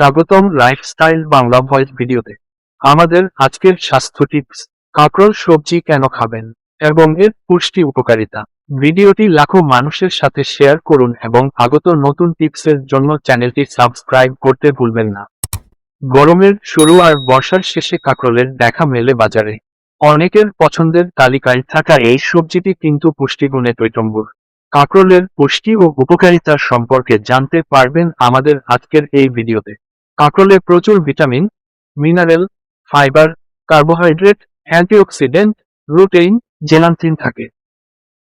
স্বাগতম lifestyle Bangla voice ভিডিওতে। আমাদের আজকের স্বাস্থ্য টিপস কাঁকরোল সবজি কেন খাবেন এবং এর পুষ্টি উপকারিতা। ভিডিওটি লাখো মানুষের সাথে শেয়ার করুন এবং আগত নতুন টিপসের জন্য চ্যানেলটি সাবস্ক্রাইব করতে ভুলবেন না। গরমের শুরু আর বর্ষার শেষে কাঁকরোলের দেখা মেলে বাজারে। অনেকের পছন্দের তালিকায় থাকা এই সবজিটি কিন্তু পুষ্টিগুণে টৈটম্বুর কাঁকরোলের পুষ্টি ও উপকারিতা সম্পর্কে জানতে পারবেন আমাদের আজকের এই ভিডিওতে। কাঁকরোলে প্রচুর vitamin, minerals, fibre, carbohydrate, antioxidant, lutein, zeaxanthin থাকে।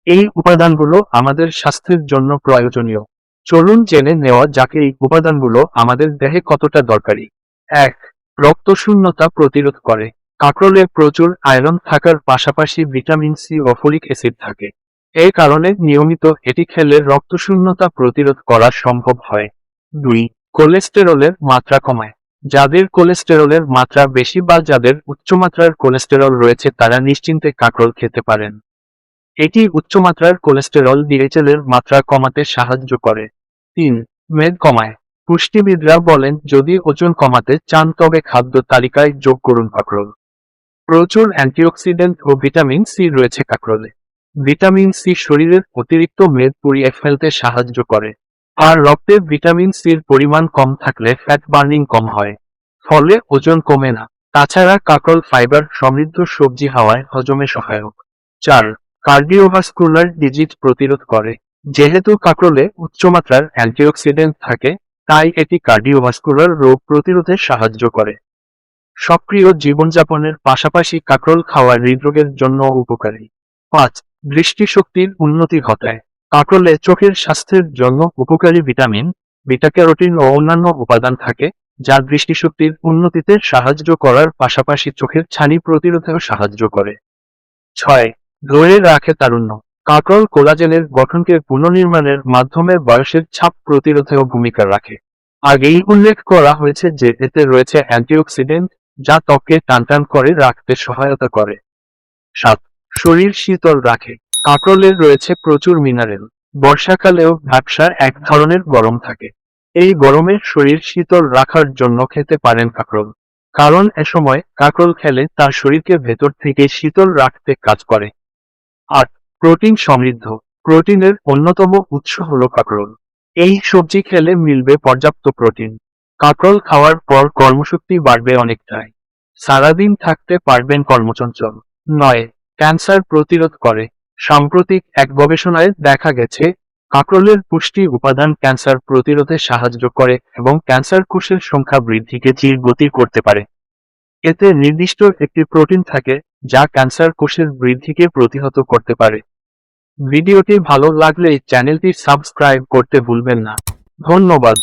এই উপাদানগুলো আমাদের স্বাস্থ্যের জন্য প্রয়োজনীয়। চলুন জেনে নেওয়া যাকে এই উপাদানগুলো আমাদের দেহে কতটা দরকারি। এক, রক্তশূন্যতা প্রতিরোধ করে। কাঁকরোলে প্রচুর আয়রন থাকার পাশাপাশি ভিটামিন সি ও ফলিক অ্যাসিড থাকে। এই কারণে নিয়মিত এটি খেলে রক্তশূন্যতা প্রতিরোধ করা সম্ভব হয়। দুই কোলেস্টেরলের মাত্রা কমায়। যাদের কোলেস্টেরলের মাত্রা বেশি বা যাদের উচ্চমাত্রার কোলেস্টেরল রয়েছে তারা নিশ্চিন্তে কাঁকরোল খেতে পারেন। এটি উচ্চমাত্রার কোলেস্টেরল ডিএচএল মাত্রা কমাতে সাহায্য করে। তিন, মেদ কমায়। পুষ্টিবিদরা বলেন, যদি ওজন কমাতে চান তবে খাদ্য তালিকায় যোগ করুন কাঁকরোল। প্রচুর অ্যান্টিঅক্সিডেন্ট ও ভিটামিন সি রয়েছে কাঁকরোলে। ভিটামিন সি শরীরের অতিরিক্ত মেদ পুড়িয়ে ফেলতে সাহায্য করে। আর রক্তে ভিটামিন সির পরিমাণ কম থাকলে ফ্যাট বার্নিং কম হয়। ফলে ওজন কমে না। তাছাড়া কাকরল ফাইবার সমৃদ্ধ সবজি হওয়ায় হজমে সহায়ক। চার কার্ডিওভাস্কুলার ডিজিজ প্রতিরোধ করে। যেহেতু কাকরলে উচ্চমাত্রার অ্যান্টিঅক্সিডেন্ট থাকে, তাই এটি কার্ডিওভাস্কুলার রোগ প্রতিরোধে সাহায্য করে। সক্রিয় জীবনযাপনের পাশাপাশি কাকরল খাওয়া হৃদরোগের জন্য উপকারী। পাঁচ, দৃষ্টিশক্তির উন্নতি ঘটায়। কাঁকরোলে চোখের স্বাস্থ্যের জন্য উপকারী ভিটামিন, বিটা ক্যারোটিন ও অন্যান্য উপাদান থাকে, যা দৃষ্টিশক্তির উন্নতিতে সাহায্য করার পাশাপাশি চোখের ছানি প্রতিরোধেও সাহায্য করে। ছয়, ধরে রাখে তারুণ্য। কাঁকরোল কোলাজেনের গঠনকে পুনর্নির্মাণের মাধ্যমে বয়সের ছাপ প্রতিরোধেও ভূমিকা রাখে। আগেই উল্লেখ করা হয়েছে যে এতে রয়েছে অ্যান্টিঅক্সিডেন্ট, যা ত্বককে টানটান করে রাখতে সহায়তা করে। সাত, শরীর শীতল রাখে। কাঁকরোলের রয়েছে প্রচুর মিনারেল। বর্ষাকালেও ব্যবসা এক ধরনের গরম থাকে। এই গরমে শরীর শীতল রাখার জন্য খেতে পারেন কাঁকরোল। কারণ এ সময় কাঁকরোল খেলে তার শরীরকে ভেতর থেকে শীতল রাখতে কাজ করে। আট প্রোটিন সমৃদ্ধ। প্রোটিনের অন্যতম উৎস হল কাঁকরোল। এই সবজি খেলে মিলবে পর্যাপ্ত প্রোটিন। কাঁকরোল খাওয়ার পর কর্মশক্তি বাড়বে অনেকটাই। সারাদিন থাকতে পারবেন কর্মচঞ্চল। নয়, ক্যান্সার প্রতিরোধ করে। সাম্প্রতিক এক গবেষণায় দেখা গেছে, কাঁকরোলের পুষ্টি উপাদান ক্যান্সার প্রতিরোধে সাহায্য করে এবং ক্যান্সার কোষের সংখ্যা বৃদ্ধিকে ধীর গতি করতে পারে। এতে নির্দিষ্ট একটি প্রোটিন থাকে, যা ক্যান্সার কোষের বৃদ্ধিকে প্রতিহত করতে পারে। ভিডিওটি ভালো লাগলে চ্যানেলটি সাবস্ক্রাইব করতে ভুলবেন না। ধন্যবাদ।